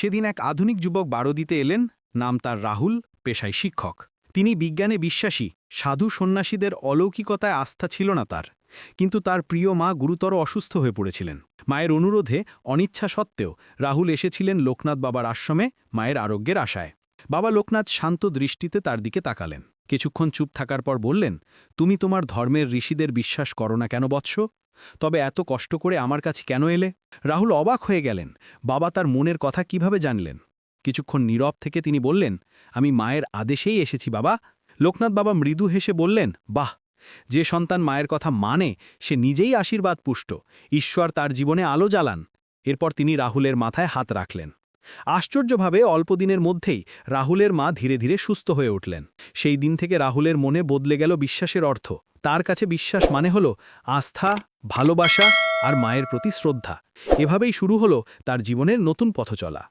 সেদিন এক আধুনিক যুবক বারো দিতে এলেন, নাম তার রাহুল, পেশায় শিক্ষক। তিনি বিজ্ঞানে বিশ্বাসী, সাধু সন্ন্যাসীদের অলৌকিকতায় আস্থা ছিল না তার। কিন্তু তার প্রিয় মা গুরুতর অসুস্থ হয়ে পড়েছিলেন। মায়ের অনুরোধে, অনিচ্ছা সত্ত্বেও, রাহুল এসেছিলেন লোকনাথ বাবার আশ্রমে, মায়ের আরোগ্যের আশায়। বাবা লোকনাথ শান্ত দৃষ্টিতে তার দিকে তাকালেন। কিছুক্ষণ চুপ থাকার পর বললেন, তুমি তোমার ধর্মের ঋষিদের বিশ্বাস করো না কেন বৎস? তবে এত কষ্ট করে আমার কাছে কেন এলে? রাহুল অবাক হয়ে গেলেন। বাবা তার মনের কথা কীভাবে জানলেন? কিছুক্ষণ নীরব থেকে তিনি বললেন, আমি মায়ের আদেশেই এসেছি, বাবা। লোকনাথ বাবা মৃদু হেসে বললেন, বাহ! যে সন্তান মায়ের কথা মানে সে নিজেই আশীর্বাদ পুষ্ট। ঈশ্বর তার জীবনে আলো জ্বালান। এরপর তিনি রাহুলের মাথায় হাত রাখলেন। আশ্চর্যভাবে অল্পদিনের মধ্যেই রাহুলের মা ধীরে ধীরে সুস্থ হয়ে উঠলেন। সেই দিন থেকে রাহুলের মনে বদলে গেল বিশ্বাসের অর্থ। তার কাছে বিশ্বাস মানে হল আস্থা, ভালোবাসা আর মায়ের প্রতি শ্রদ্ধা। এভাবেই শুরু হলো তার জীবনের নতুন পথ চলা